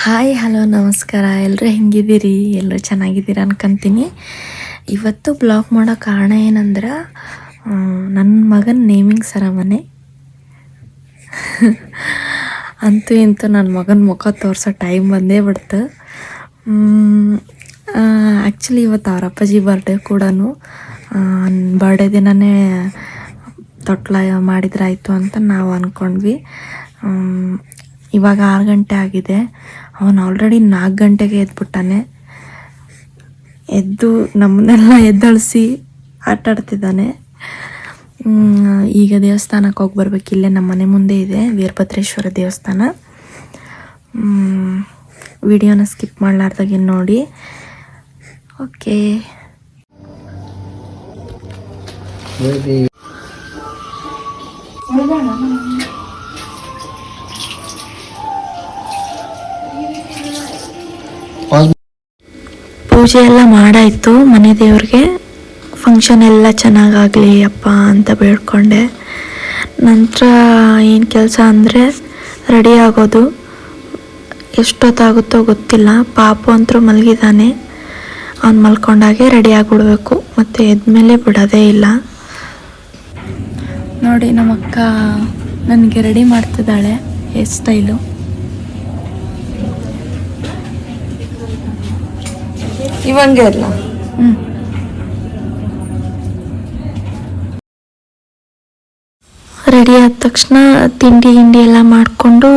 Hi, hello, ನಮಸ್ಕಾರ. ಎಲ್ಲರೂ ಹೆಂಗಿದ್ದೀರಿ? ಎಲ್ಲರೂ ಚೆನ್ನಾಗಿದ್ದೀರ ಅನ್ಕೊಂತೀನಿ. ಇವತ್ತು ಬ್ಲಾಗ್ ಮಾಡೋ ಕಾರಣ ಏನಂದ್ರೆ ನನ್ನ ಮಗನ ನೇಮಿಂಗ್ ಸರಮನೆ. ಅಂತೂ ಇಂತೂ ನನ್ನ ಮಗನ ಮುಖ ತೋರಿಸೋ ಟೈಮ್ ಬಂದೇ ಬಿಡ್ತು. ಆ್ಯಕ್ಚುಲಿ ಇವತ್ತು ಅವರಪ್ಪಾಜಿ ಬರ್ಡೇ ಕೂಡ ಬರ್ಡೇ ದಿನನೇ ತೊಟ್ಲ ಮಾಡಿದ್ರಾಯಿತು ಅಂತ ನಾವು ಅಂದ್ಕೊಂಡ್ವಿ ಇವಾಗ ಆರು ಗಂಟೆ ಆಗಿದೆ. ಅವನು ಆಲ್ರೆಡಿ ನಾಲ್ಕು ಗಂಟೆಗೆ ಎದ್ಬಿಟ್ಟಾನೆ. ಎದ್ದು ನಮ್ಮನ್ನೆಲ್ಲ ಎದ್ದಳಿಸಿ ಆಟಾಡ್ತಿದ್ದಾನೆ. ಈಗ ದೇವಸ್ಥಾನಕ್ಕೆ ಹೋಗಿ ಬರ್ಬೇಕು. ಇಲ್ಲೇ ನಮ್ಮ ಮನೆ ಮುಂದೆ ಇದೆ, ವೀರಭದ್ರೇಶ್ವರ ದೇವಸ್ಥಾನ. ವಿಡಿಯೋನ ಸ್ಕಿಪ್ ಮಾಡಲಾರ್ದಾಗೆ ನೋಡಿ. ಓಕೆ. ಪೂಜೆ ಎಲ್ಲ ಮಾಡಾಯಿತು ಮನೆ ದೇವ್ರಿಗೆ. ಫಂಕ್ಷನ್ ಎಲ್ಲ ಚೆನ್ನಾಗಾಗಲಿ ಅಪ್ಪ ಅಂತ ಬೇಡ್ಕೊಂಡೆ. ನಂತರ ಏನು ಕೆಲಸ ಅಂದರೆ ರೆಡಿ ಆಗೋದು. ಎಷ್ಟೊತ್ತಾಗುತ್ತೋ ಗೊತ್ತಿಲ್ಲ. ಪಾಪು ಅಂತರೂ ಮಲಗಿದ್ದಾನೆ ಅವ್ನು ಮಲ್ಕೊಂಡಾಗೆ ರೆಡಿ ಆಗಿಬಿಡ್ಬೇಕು. ಮತ್ತು ಎದ್ಮೇಲೆ ಬಿಡೋದೇ ಇಲ್ಲ. ನೋಡಿ ನಮ್ಮ ಅಕ್ಕ ನನಗೆ ರೆಡಿ ಮಾಡ್ತಿದ್ದಾಳೆ ಹೇರ್ ಸ್ಟೈಲು ಇವಂಗೆ ಅಲ್ಲ? ಹ್ಞೂ ರೆಡಿ ಆದ ತಕ್ಷಣ ತಿಂಡಿ ಹಿಂಡಿ ಎಲ್ಲ ಮಾಡಿಕೊಂಡು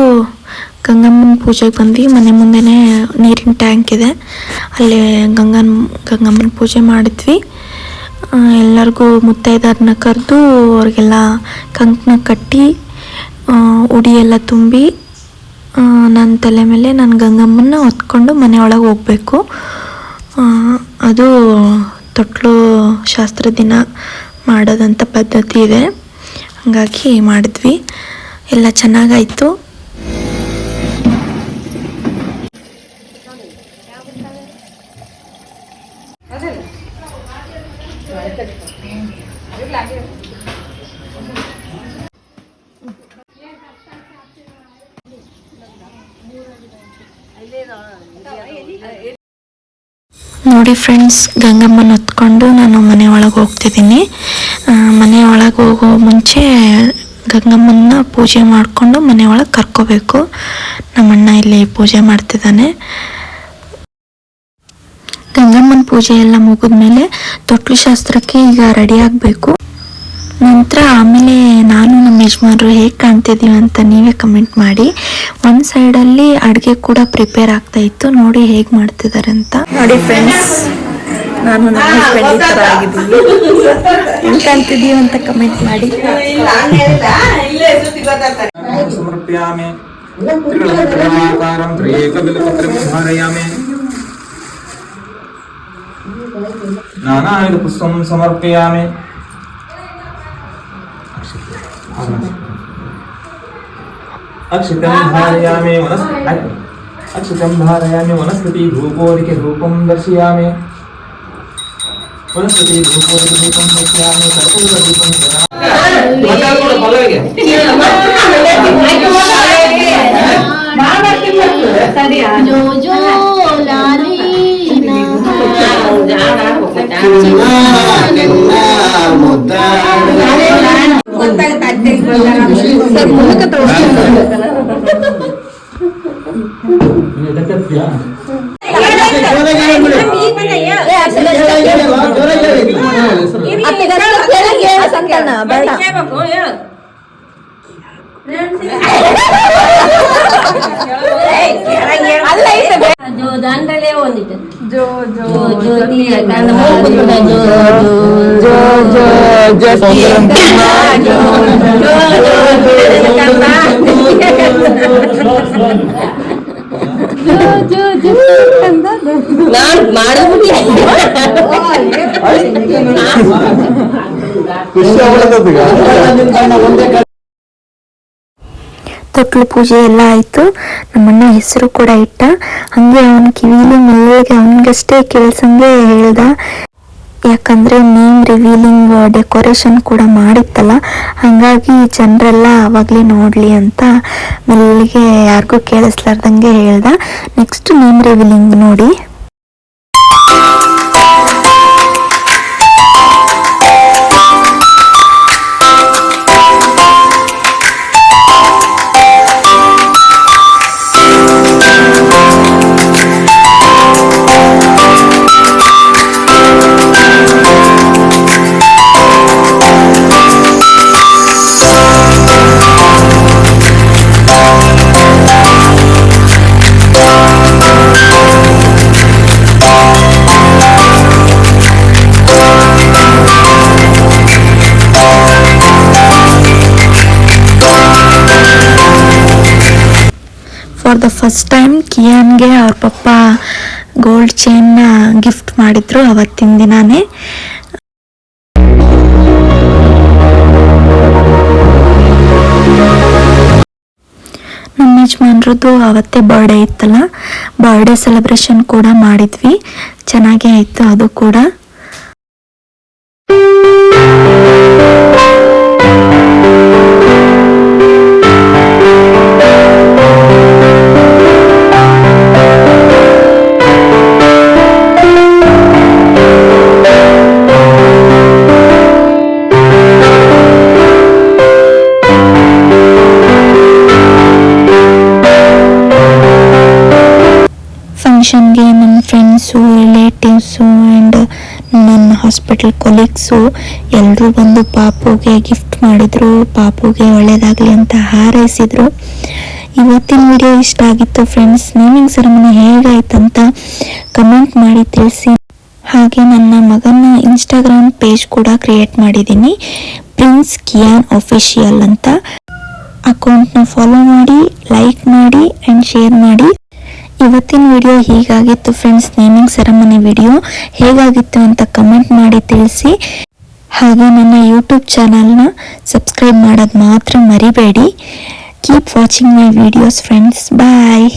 ಗಂಗಮ್ಮನ ಪೂಜೆಗೆ ಬಂದ್ವಿ. ಮನೆ ಮುಂದೆನೇ ನೀರಿನ ಟ್ಯಾಂಕ್ ಇದೆ. ಅಲ್ಲಿ ಗಂಗನ್ ಗಂಗಮ್ಮನ ಪೂಜೆ ಮಾಡಿದ್ವಿ. ಎಲ್ಲರಿಗೂ ಮುತ್ತೈದರನ್ನ ಕರೆದು ಅವ್ರಿಗೆಲ್ಲ ಕಂಕಣ ಕಟ್ಟಿ ಉಡಿ ಎಲ್ಲ ತುಂಬಿ ನನ್ನ ತಲೆ ಮೇಲೆ ನಾನು ಗಂಗಮ್ಮನ ಹೊತ್ಕೊಂಡು ಮನೆ ಒಳಗೆ ಹೋಗಬೇಕು ಅದು ತೊಟ್ಲು ಶಾಸ್ತ್ರ ದಿನ ಮಾಡೋದಂಥ ಪದ್ಧತಿ ಇದೆ. ಹಾಗಾಗಿ ಮಾಡಿದ್ವಿ. ಎಲ್ಲ ಚೆನ್ನಾಗಾಯಿತು. ನೋಡಿ ಫ್ರೆಂಡ್ಸ್ ಗಂಗಮ್ಮನ ಹೊತ್ಕೊಂಡು ನಾನು ಮನೆ ಒಳಗೆ ಹೋಗ್ತಿದ್ದೀನಿ. ಮನೆ ಒಳಗೆ ಹೋಗೋ ಮುಂಚೆ ಗಂಗಮ್ಮನ ಪೂಜೆ ಮಾಡಿಕೊಂಡು ಮನೆ ಒಳಗೆ ಕರ್ಕೋಬೇಕು. ನಮ್ಮಣ್ಣ ಇಲ್ಲಿ ಪೂಜೆ ಮಾಡ್ತಿದ್ದಾನೆ. ಗಂಗಮ್ಮನ ಪೂಜೆ ಎಲ್ಲ ಮುಗಿದ್ಮೇಲೆ ತೊಟ್ಲು ಶಾಸ್ತ್ರಕ್ಕೆ ಈಗ ರೆಡಿ ಆಗಬೇಕು. ನಂತರ ಆಮೇಲೆ ನಾನು ನಮ್ಮ ಯಜಮಾನರು ಹೇಗೆ ಕಾಣ್ತಿದ್ದೀವಿ ಅಂತ ನೀವೇ ಕಮೆಂಟ್ ಮಾಡಿ. ಒಂದು ಸೈಡಲ್ಲಿ ಅಡುಗೆ ಕೂಡ ಪ್ರಿಪೇರ್ ಆಗ್ತಾ ಇತ್ತು. ನೋಡಿ ಹೇಗೆ ಮಾಡ್ತಿದ್ದಾರೆ ಅಂತ. ನೋಡಿ ಫ್ರೆಂಡ್ಸ್ ನಾನು ನನ್ನ ಹಸ್ಬೆಂಡ್ ಈ ಥರ ಆಗಿದ್ದೀನಿ. ಹೆಂಗೆ ಕಾಣ್ತಿದ್ದೀವಿ ಅಂತ ಕಮೆಂಟ್ ಮಾಡಿ. ನಾನಾಯುಧ ಪುಸ್ತಕ ಸಮರ್ಪಯಾಮಿ. अक्षितं धारयामि वनस् अक्षितं धारयामि वनस्पति धूपोदिकधूपं दर्शयामि। वनस्पति धूपोदिकधूपं दर्शयामि ददामि जो जो लाली ഇതൊക്കെ ಜೋ ಜ್ಯೋತಿ ಕಣ್ಣ ಮೂಗುತ್ತ ಜೋ ತೊಟ್ಲು ಪೂಜೆ ಎಲ್ಲ ಆಯಿತು. ನಮ್ಮಣ್ಣ ಹೆಸರು ಕೂಡ ಇಟ್ಟ. ಹಂಗೆ ಅವನ ಕಿವಿಲಿ ಮೆಲ್ಲಗೆ ಅವನಿಗಷ್ಟೇ ಕೇಳ್ಸಂಗೆ ಹೇಳ್ದ. ಯಾಕಂದರೆ ನೇಮ್ ರಿವೀಲಿಂಗ್ ಡೆಕೋರೇಷನ್ ಕೂಡ ಮಾಡಿತ್ತಲ್ಲ. ಹಾಗಾಗಿ ಜನರೆಲ್ಲ ಆವಾಗಲೇ ನೋಡಲಿ ಅಂತ ಮೆಲ್ಲಿಗೆ ಯಾರಿಗೂ ಕೇಳಿಸ್ಲಾರ್ದಂಗೆ ಹೇಳ್ದ. ನೆಕ್ಸ್ಟ್ ನೇಮ್ ರಿವೀಲಿಂಗ್ ನೋಡಿ. ದ ಫಸ್ಟ್ ಟೈಮ್ ಕಿಯಾನ್ಗೆ ಅವ್ರ ಪಪ್ಪ ಗೋಲ್ಡ್ ಚೈನ್ನ ಗಿಫ್ಟ್ ಮಾಡಿದ್ರು ಅವತ್ತಿನ ದಿನಾನೇ. ನಮ್ಮ ಯಜಮಾನ್ರದ್ದು ಅವತ್ತೇ ಬರ್ಡೇ ಇತ್ತಲ್ಲ ಬರ್ಡೇ ಸೆಲೆಬ್ರೇಷನ್ ಕೂಡ ಮಾಡಿದ್ವಿ. ಚೆನ್ನಾಗೇ ಇತ್ತು ಅದು ಕೂಡ. ಫಂಕ್ಷನ್ಗೆ ನನ್ನ ಫ್ರೆಂಡ್ಸು ರಿಲೇಟಿವ್ಸು ಆ್ಯಂಡ್ ನನ್ನ ಹಾಸ್ಪಿಟಲ್ ಕೊಲೀಗ್ಸು ಎಲ್ಲರೂ ಬಂದು ಪಾಪುಗೆ ಗಿಫ್ಟ್ ಮಾಡಿದರು, ಪಾಪುಗೆ ಒಳ್ಳೆಯದಾಗಲಿ ಅಂತ ಹಾರೈಸಿದರು. ಇವತ್ತಿನ ವಿಡಿಯೋ ಇಷ್ಟ ಆಗಿತ್ತು ಫ್ರೆಂಡ್ಸ್ ನೇಮಿಂಗ್ ಸೆರೆಮನಿ ಹೇಗಾಯ್ತಂತ ಕಮೆಂಟ್ ಮಾಡಿ ತಿಳಿಸಿ. ಹಾಗೆ ನನ್ನ ಮಗನ ಇನ್ಸ್ಟಾಗ್ರಾಮ್ ಪೇಜ್ ಕೂಡ ಕ್ರಿಯೇಟ್ ಮಾಡಿದ್ದೀನಿ. ಪ್ರಿನ್ಸ್ ಕಿಯಾನ್ ಅಫಿಷಿಯಲ್ ಅಂತ. ಅಕೌಂಟ್ನ ಫಾಲೋ ಮಾಡಿ ಲೈಕ್ ಮಾಡಿ ಆ್ಯಂಡ್ ಶೇರ್ ಮಾಡಿ. ಇವತ್ತಿನ ವಿಡಿಯೋ ಹೀಗಾಗಿತ್ತು ಫ್ರೆಂಡ್ಸ್ ನೇಮಿಂಗ್ ಸೆರೆಮನಿ ವಿಡಿಯೋ ಹೇಗಾಗಿತ್ತು ಅಂತ ಕಮೆಂಟ್ ಮಾಡಿ ತಿಳಿಸಿ. ಹಾಗೆ ನನ್ನ ಯೂಟ್ಯೂಬ್ ಚಾನಲ್ನ ಸಬ್ಸ್ಕ್ರೈಬ್ ಮಾಡೋದು ಮಾತ್ರ ಮರಿಬೇಡಿ. Keep watching my videos friends bye